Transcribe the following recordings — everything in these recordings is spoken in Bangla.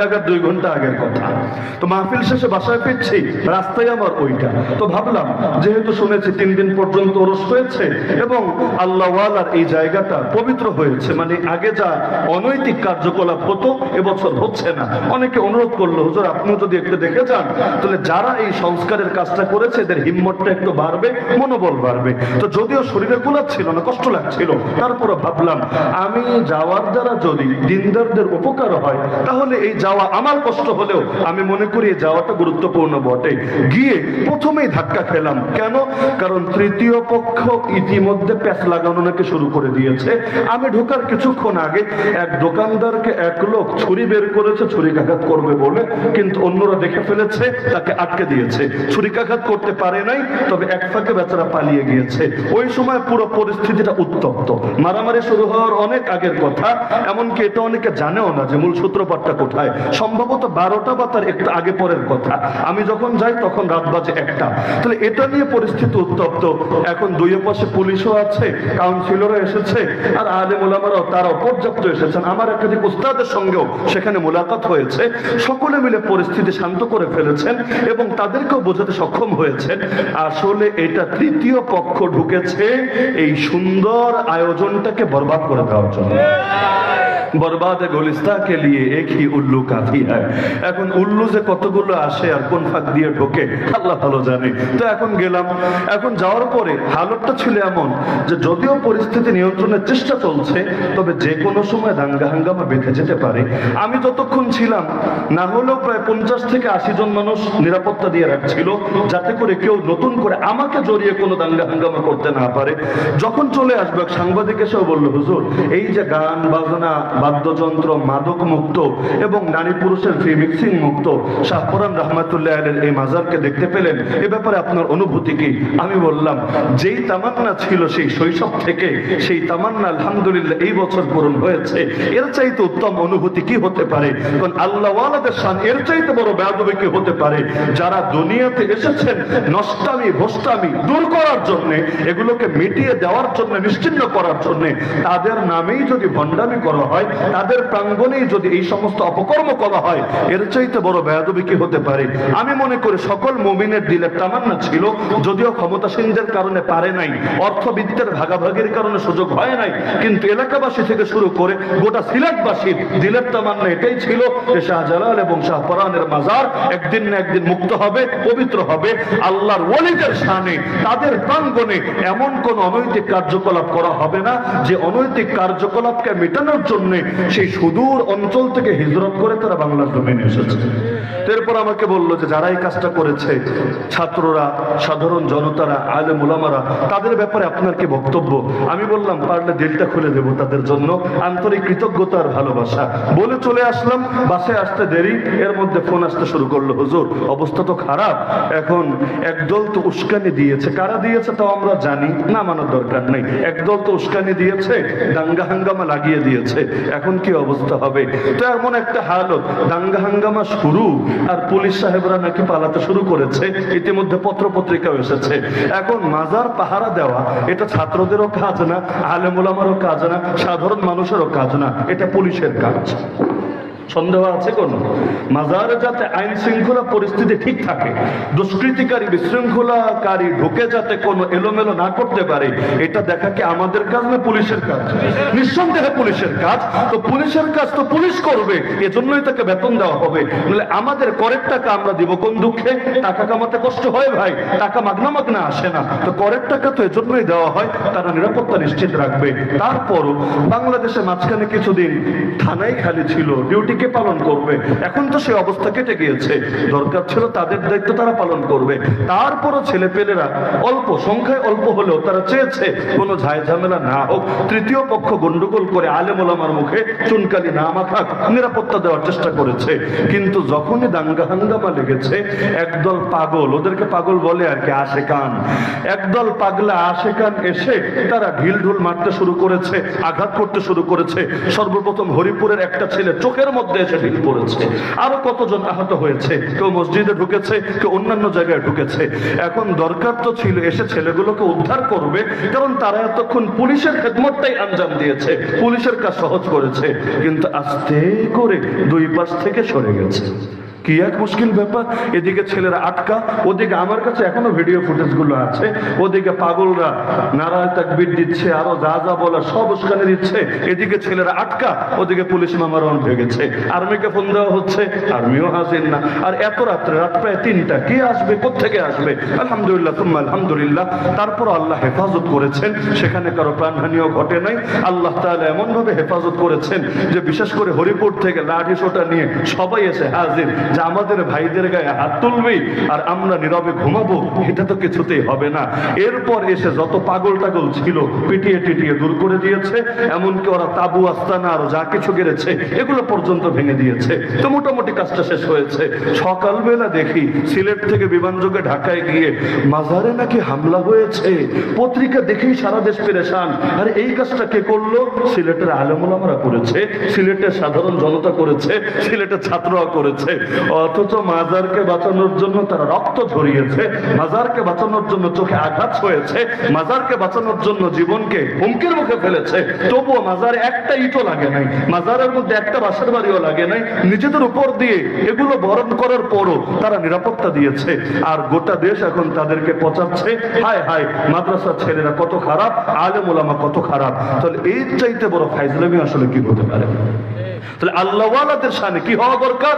লাগার দুই ঘণ্টা আগের কথা। তো মাহফিল শেষে বাসায় ফিরছি, রাস্তায় আমার ওইটা। তো ভাবলাম, যেহেতু শুনেছি তিন দিন পর্যন্ত ওরস হয়েছে এবং আল্লাহওয়ালার এই জায়গাটা পবিত্র হয়েছে মানে আগে যা অনৈতিক কার্যকলাপ হতো, এবছর হচ্ছে না। অনেকে অনুরোধ করল, হুজুর, আপনিও যদি একটু দেখে যান, তাহলে যারা এই সংস্কারের কাজটা করেছে, এদের হিম্মতটা একটু বাড়বে, মনোবল বাড়বে। তো যদিও শরীরে কুলাচ্ছিল না, কষ্ট লাগছিল তারপরে ভাবলাম, আমি যাওয়ার দ্বারা যদি দিনদারদের উপকার হয়, তাহলে এই যাওয়া আমার কষ্ট হলেও আমি মনে করি যাওয়াটা গুরুত্বপূর্ণ বটে। গিয়ে প্রথমেই ধাক্কা খেলাম। কেন? কারণ তৃতীয় পক্ষ ইতিমধ্যে প্যাচ লাগানো নাকি শুরু করে দিয়েছে। আমি ঢোকার কিছুক্ষণ আগে এক দোকানদারকে এক লোক ছুরি বের করেছে ছুরিকাঘাত করবে বলে। কিন্তু অন্যরা দেখে ফেলেছে, তাকে আটকে দিয়েছে। ছুরিকাঘাত করতে পারে নাই, তবে এক ফাঁকে বেচারা পালিয়ে গিয়েছে। ওই সময় পুরো পরিস্থিতিটা উত্তপ্ত। মারামারি শুরু হওয়ার অনেক আগের কথা, এমনকি এটা অনেকে জানেও না যে মূল সূত্রপাতটা কোথায়। সম্ভবত বারোটা বা তার একটু আগে পরের কথা। আমি যখন যাই তখন রাত বাজে একটা। তাহলে এটা নিয়ে পরিস্থিতি উত্তপ্ত। এখন দুই পাশে পুলিশও আছে কাউন্সিলরও এসেছে, আর আলে মোলামারাও তারাও পর্যাপ্ত এসেছেন। আমার একাধিক উস্তাদের সঙ্গেও সেখানে মোলাকাত হয়েছে। সকলে মিলে পরিস্থিতি শান্ত করে ফেলেছেন এবং তাদেরকেও বোঝাতে সক্ষম হয়েছেন। আসলে এটা তৃতীয় পক্ষ ঢুকেছে এই সুন্দর আয়োজনটাকে বরবাদ করে দেওয়ার জন্য। বরবাদ গোলিস্তা কে লিয়ে এক হি উল্লু কাফি হয়। এখন উল্লু যে কতগুলো আসে আর কোন ফাঁক দিয়ে ঢোকে, আল্লাহ ভালো জানে। তো এখন গেলাম। এখন যাওয়ার পরে হালতটা ছিল এমন যে যদিও পরিস্থিতি নিয়ন্ত্রণের চেষ্টা চলছে, তবে যে কোনো সময় দাঙ্গা হাঙ্গামা বেঁধে যেতে পারে। আমি যতক্ষণ ছিলাম, না হলেও প্রায় পঞ্চাশ থেকে আশি জন মানুষ নিরাপত্তা দিয়ে রাখছিল, যাতে করে কেউ নতুন করে আমাকে জড়িয়ে কোনো দাঙ্গা হাঙ্গামা করতে না পারে। যখন চলে আসবে সাংবাদিক এসেও বলল, হুজুর, এই যে গান, বাজনা বাদ্যযন্ত্র মাদক মুক্ত এবং নারী পুরুষের ফ্রি মিক্সিং মুক্ত। শাহপুরান রহমাতুল্লাহ আলের এই মাজারকে দেখতে পেলেন। এ ব্যাপারে আপনার অনুভূতি কি? আমি বললাম, যেই তামান্না ছিল সেই শৈশব থেকে সেই তামান্না আলহামদুলিল্লাহ এই বছর পূরণ হয়েছে। এর চাইতে উত্তম অনুভূতি কি হতে পারে? কারণ আল্লাহওয়ালাদের শান এর চাইতে বড় বেয়াদবি কি হতে পারে? যারা দুনিয়াতে এসেছেন নষ্টামি, ভষ্টামি দূর করার জন্য, এগুলোকে মিটিয়ে দেওয়ার জন্য, নিশ্চিন্ন করার জন্য, তাদের নামেই যদি ভণ্ডামি করা হয় তাদের প্রাঙ্গণেই যদি এই সমস্ত অপকর্ম করা হয়, এর চাইতে বড় বেয়াদবি কি হতে পারে? আমি মনে করি সকল মুমিনের দিলের তামান্না ছিল, যদিও ক্ষমতাসীনদের কারণে পারে নাই, অর্থবিত্তের ভাগাভাগির কারণে সুযোগ হয় নাই, কিন্তু এলাকাবাসী থেকে শুরু করে গোটা সিলেটবাসীর দিলের তামান্না এটাই ছিল যে শাহজালাল এবং শাহপরানের মাজার একদিন না একদিন মুক্ত হবে, পবিত্র হবে, আল্লাহর ওলিদের সামনে তাদের প্রাঙ্গণে এমন কোন অনৈতিক কার্যকলাপ করা হবে না, যে অনৈতিক কার্যকলাপকে মেটানোর জন্য সেই সুদূর অঞ্চল থেকে হিজরত করে তারা বাংলার জমিনে এসেছে। এরপর আমাকে বলল যে যারা এই কাজটা করেছে, ছাত্ররা, সাধারণ জনতারা আলে মোলামারা তাদের ব্যাপারে আপনার কি বক্তব্য? আমি বললাম, পারলে দিলটা খুলে দেব তাদের জন্য। আন্তরিক কৃতজ্ঞতা আর ভালোবাসা। বলে চলে আসলাম, বাসে আসতে দেরি, এর মধ্যে ফোন আসতে শুরু করল, হুজুর, অবস্থা তো খারাপ। এখন একদল তো উস্কানি দিয়েছে। কারা দিয়েছে তাও আমরা জানি, না মানার দরকার নেই। একদল তো উস্কানি দিয়েছে, দাঙ্গা হাঙ্গামা লাগিয়ে দিয়েছে। এখন কি অবস্থা হবে? তো এমন একটা হালত, দাঙ্গা হাঙ্গামা শুরু, আর পুলিশ সাহেবরা নাকি পালাতে শুরু করেছে, ইতিমধ্যে পত্র পত্রিকাও এসেছে। এখন মাজার পাহারা দেওয়া, এটা ছাত্রদেরও কাজ না, আলেমুলামারও কাজ না, সাধারণ মানুষেরও কাজ না, এটা পুলিশের কাজ। সন্দেহ আছে কোন? মাজারে যাতে আইন শৃঙ্খলা পরিস্থিতি ঠিক থাকে। দুষ্কৃতিকারী বিশৃঙ্খলাকারী ঢুকে যাতে কোনো এলোমেলো না করতে পারে, এটা দেখা কি আমাদের কাজ না পুলিশের কাজ? নিঃসন্দেহে পুলিশের কাজ। তো পুলিশের কাজ তো পুলিশ করবে, এজন্যই তাকে বেতন দেওয়া হবে। নাহলে আমাদের করের টাকা আমরা দিব কোন দুঃখে? টাকা কামাতে কষ্ট হয় ভাই, টাকা মাগনা মাগনা আসে না। তো করের টাকা তো এজন্যই দেওয়া হয়, তারা নিরাপত্তা নিশ্চিত রাখবে। তারপরও বাংলাদেশে মাঝখানে কিছুদিন থানাই খালি ছিল ডিউটি কে পালন করবে। এখন তো সেই অবস্থা কেটে গিয়েছে। দরকার ছিল তাদের দায়িত্ব তারা পালন করবে। তারপরও ছেলে পেলেরা অল্প সংখ্যায় অল্প হলেও তারা চেয়েছে কোনো ঝামেলা না হোক। তৃতীয় পক্ষ গন্ডগোল করে আলেম ওলামার মুখে চুনকালি না মাখাক নিরাপত্তা দেওয়ার চেষ্টা করেছে। কিন্তু যখনই দাঙ্গা হাঙ্গামা লেগেছে, একদল পাগল, ওদেরকে পাগল বলে আর কি আসে কান একদল পাগলা আসে কান এসে তারা ঢিল ঢুল মারতে শুরু করেছে, আঘাত করতে শুরু করেছে। সর্বপ্রথম হরিপুরের একটা ছেলে চোখের মধ্যে মধ্যে এসে ঢিল পড়েছে। আরও কতজন আহত হয়েছে? কেউ মসজিদে ঢুকেছে, কেউ অন্যান্য জায়গায় ঢুকেছে। এখন দরকার তো ছিল এসে ছেলেগুলোকে উদ্ধার করবে, কারণ তারা এতক্ষণ পুলিশের খেদমতটাই আঞ্জাম দিয়েছে। পুলিশের কাজ সহজ করেছে, কিন্তু আস্তে করে দুই পাশ থেকে সরে গেছে। কি এক মুশকিল ব্যাপার? এদিকে ছেলেরা আটকা, ওদিকে আমার কাছে এখনও ভিডিও ফুটেজগুলো আছে। ওদিকে পাগলরা নারায় তাকবির দিচ্ছে, আরও যা যা বলা সব উস্কানি দিচ্ছে। এদিকে ছেলেরা আটকা, ওদিকে পুলিশ মামার অন ভেগেছে আর্মিকে ফোন দেওয়া হচ্ছে, আর্মিও হাসেন না। আর এত রাত্রে, রাত প্রায় তিনটা, কে আসবে কোথেকে আসবে? আলহামদুলিল্লাহ তুম্মা আলহামদুলিল্লাহ। তারপর আল্লাহ হেফাজত করেছেন। সেখানে কারও প্রাণহানিও ঘটে নাই। আল্লাহ তাআলা এমন ভাবে হেফাজত করেছেন যে বিশেষ করে হরিপুর থেকে লাঠি সোটা নিয়ে সবাই এসে হাজির। যে আমাদের ভাইদের গায়ে হাত তুলবি আর আমরা নীরবে ঘুমাবো, এটা তো কিছুতেই হবে না। এরপর এসে যত পাগল টাগল ছিল, পিটিয়ে টিটিয়ে দূর করে দিয়েছে, এমনকি ওরা তাবু, আস্তানা আর যা কিছু গেড়েছে, এগুলো পর্যন্ত ভেঙে দিয়েছে। তো মোটামুটি কাজটা শেষ হয়েছে। সকালবেলা দেখি সিলেট থেকে বিমানযোগে ঢাকায় গিয়ে মাজারে নাকি হামলা হয়েছে। পত্রিকা দেখেই সারা দেশ পেরেশান। আর এই কাজটা কে করল? সিলেটের আলমোলামরা করেছে, সিলেটের সাধারণ জনতা করেছে, সিলেটের ছাত্ররা করেছে। অথচ মাজারকে বাঁচানোর জন্য তারা রক্ত ঝরিয়েছে, মাজারকে বাঁচানোর জন্য চোখে আঘাত হয়েছে মাজারকে বাঁচানোর জন্য জীবনকে হুমকির মুখে ফেলেছে। তবুও মাজারে একটা ইটও লাগে নাই, মাজারের মধ্যে একটা বাসার বাড়িও লাগে নাই। নিজেদের উপর দিয়ে এগুলো বরণ করার পরও তারা নিরাপত্তা দিয়েছে, আর গোটা দেশ এখন তাদেরকে পচাচ্ছে। হায় হায় মাদ্রাসার ছেলেরা কত খারাপ, আলেম ওলামা কত খারাপ। তাহলে এই চাইতে বড় ফাইজলামি আসলে কি হতে পারে? তাহলে আল্লাহওয়ালাদের সামনে কি হওয়া দরকার?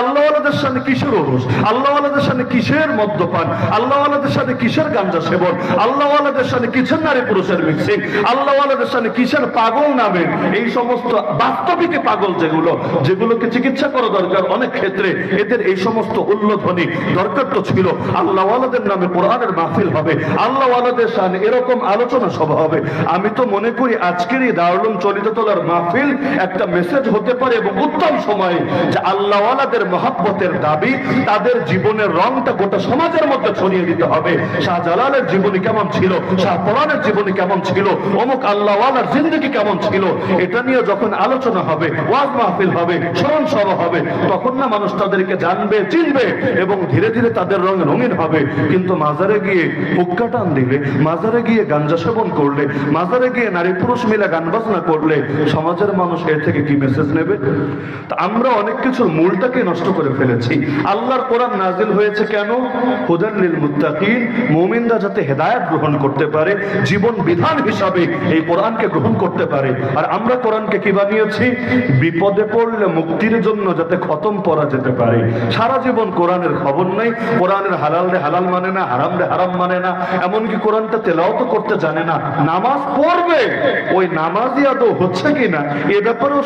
আল্লাহওয়ালাদের সামনে কিসের ওরস আল্লাহওয়ালাদের সামনে কিসের মদ্যপান? আল্লাহওয়ালাদের সামনে কিসের গাঞ্জা সেবন? আল্লাহওয়ালাদের সামনে কিসের নারী পুরুষের মিক্সিং? আল্লাহওয়ালাদের সামনে কিসের পাগল নামে এই সমস্ত বাস্তবিকে পাগল যেগুলো, যেগুলোকে চিকিৎসা করা দরকার অনেক ক্ষেত্রে, এদের এই সমস্ত উল্লোধনী দরকার তো ছিল। আল্লাহওয়ালাদের নামে কোরআনের মাহফিল হবে। আল্লাহওয়ালাদের সামনে এরকম আলোচনা সভা হবে। আমি তো মনে করি আজকের এই দারুলম চলিত তোলার মাহফিল একটা মেসেজ হতে পারে এবং উত্তম সময়ে যে আল্লাহওয়ালাদের মহাব্বতের দাবি, তাদের জীবনের রংটা গোটা সমাজের মধ্যে ছড়িয়ে দিতে হবে। শাহজালালের জীবনী কেমন ছিল? শাহ পরানের জীবনী কেমন ছিল? অমুক আল্লাহওয়ালার জিন্দগি কেমন ছিল? এটা নিয়ে যখন আলোচনা হবে, ওয়াজ মাহফিল হবে স্মরণ সভা হবে, তখন না মানুষ তাদেরকে জানবে, চিনবে এবং ধীরে ধীরে তাদের রং রঙিন হবে। কিন্তু মাজারে গিয়ে হুক্কা টান দিলে, মাজারে গিয়ে গাঞ্জা সেবন করলে, মাজারে গিয়ে নারী পুরুষ মিলে গান বাজনা করলে, সমাজের মানুষ এর থেকে কি মেসেজ নেবে। তা আমরা অনেক কিছুর মূলটাকে নষ্ট করে ফেলেছি। আল্লাহর কোরআন নাজিল হয়েছে কেন? হুদাল্লিল মুত্তাকিন, মুমিনরা যাতে হেদায়েত গ্রহণ করতে পারে, জীবন বিধান হিসাবে এই কোরআনকে গ্রহণ করতে পারে। আর আমরা কোরআনকে কি বানিয়েছি? বিপদে পড়লে মুক্তির জন্য যাতে খতম পড়া যেতে পারে। সারা জীবন কোরআনের খবর নাই। কোরআনের হালাল রে হালাল মানে না, হারাম রে হারাম মানে না। এমনকি কোরআনটা তেলাও তো করতে জানে না। নামাজ পড়বে। ওই নামাজই আদৌ হচ্ছে কিনা? এ ব্যাপারেও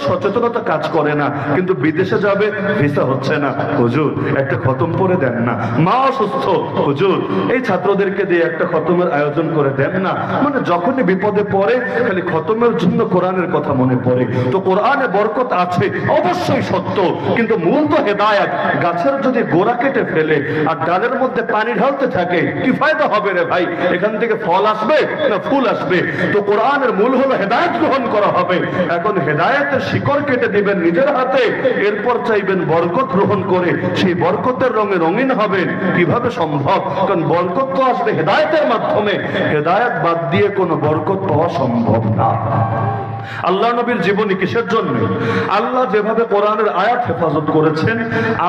সচেতনতা কাজ করে না, কিন্তু বিদেশে যাবে ভিসা হচ্ছে না। হুজুর, একটা খতম পরে দেন না। মা অসুস্থ, হুজুর, এই ছাত্রদেরকে দিয়ে একটা খতমের আয়োজন করে দেন না। মানে যখনই বিপদে পড়ে, খালি খতমের জন্য কোরআনের কথা মনে পড়ে। তো কোরআনে বরকত আছে, অবশ্যই সত্য, কিন্তু মূল তো হেদায়াত। গাছের যদি গোড়া কেটে ফেলে, আর ডালের মধ্যে পানি ঢালতে থাকে, কি ফায়দা হবে রে ভাই? এখান থেকে ফল আসবে না ফুল আসবে? তো কোরআনের মূল হলো হেদায়ত গ্রহণ করা হবে। এখন হেদায়তের শিকড় কেটে দিবেন নিজের হাতে, এরপর চাইবেন বরকত গ্রহণ করে, সেই বরকতের রঙে রঙিন হবেন। কীভাবে সম্ভব? কারণ বরকত তো আসবে হেদায়তের মাধ্যমে। হেদায়ত বাদ দিয়ে কোনো বরকত পাওয়া সম্ভব না। আল্লাহ নবীর জীবনী কিসের জন্য? আল্লাহ যেভাবে কোরআনের আয়াত হেফাজত করেছেন,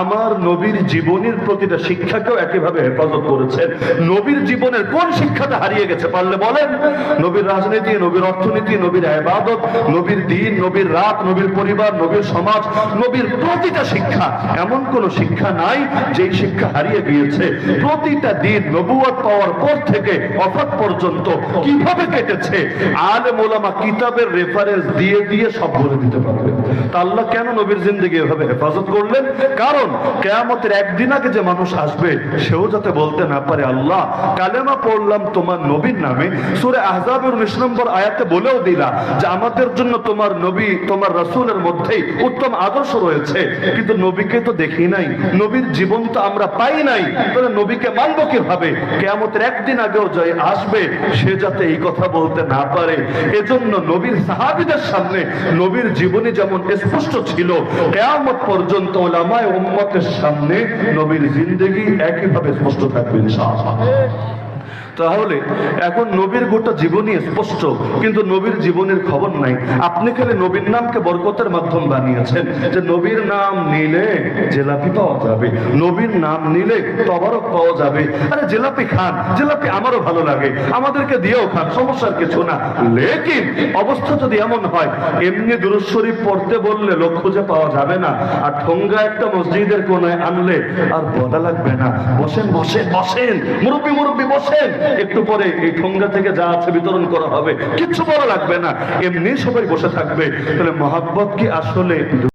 আমার নবীর জীবনীর প্রতিটা শিক্ষাকেও একইভাবে হেফাজত করেছেন। নবীর জীবনের কোন শিক্ষাটা হারিয়ে গেছে পারলে বলেন? নবীর রাজনীতি, নবীর অর্থনীতি, নবীর আবাদত, নবীর দিন, নবীর রাত, নবীর পরিবার, নবীর সমাজ, নবীর প্রতিটা শিক্ষা। এমন কোন শিক্ষা নাই যেই শিক্ষা হারিয়ে গিয়েছে। প্রতিটা দিন নবুয়ত পাওয়ার পর থেকে অফাত পর্যন্ত কীভাবে কেটেছে? আলে মোলামা কিতাবের রেফারেন্স দিয়ে দিয়ে সব বলে দিতে পারবে। তা আল্লাহ কেন নবীর জিন্দগি এভাবে হেফাজত করলেন? কারণ কেয়ামতের একদিন আগে যে মানুষ আসবে, সেও যাতে বলতে না পারে, আল্লাহ, কালেমা পড়লাম তোমার নবীর নামে। সুরে আহজাবের উনিশ নম্বর আয়াতে বলেও দিলা যে, আমাদের জন্য তোমার নবী, তোমার রসুলের মধ্যেই উত্তম আদর্শ রয়েছে। কিন্তু নবীকে তো দেখি নাই। নবীর জীবন তো আমরা পাই নাই। তাহলে নবীকে মানবো কীভাবে? কেয়ামতের একদিন আগেও জয় আসবে, সে যাতে এই কথা বলতে না পারে। এজন্য নবীর সাহায্য সাহাবিদের সামনে নবীর জীবনী যেমন স্পষ্ট ছিল, কেয়ামত পর্যন্ত ওলামায় উম্মতের সামনে নবীর জিন্দগি একইভাবে স্পষ্ট থাকবে, ইনশাআল্লাহ। তাহলে এখন নবীর গোটা জীবনী স্পষ্ট, কিন্তু নবীর জীবনের খবর নাই। আপনি খালি নবীর নামকে বরকতের মাধ্যম বানিয়েছেন যে নবীর নাম নিলে জেলাপি পাওয়া যাবে, নবীর নাম নিলে তবারক পাওয়া যাবে। আরে জেলাপি খান, জেলাপি আমারও ভালো লাগে, আমাদেরকে দিয়েও খান, সমস্যার কিছু না। লেকিন অবস্থা যদি এমন হয়, এমনি দুরুদ শরীফ পড়তে বললে লোক খুঁজে পাওয়া যাবে না, আর ঠোঙ্গা একটা মসজিদের কোনায় আনলে আর বলা লাগবে না। বসেন বসেন বসেন, মুরব্বী মুরব্বী, বসেন। একটু পরে এই ঠোঙ্গা থেকে যা আছে বিতরণ করা হবে। কিচ্ছু বলা লাগবে না। এমনি সবাই বসে থাকবে। তাহলে মহাব্বত কি আসলে?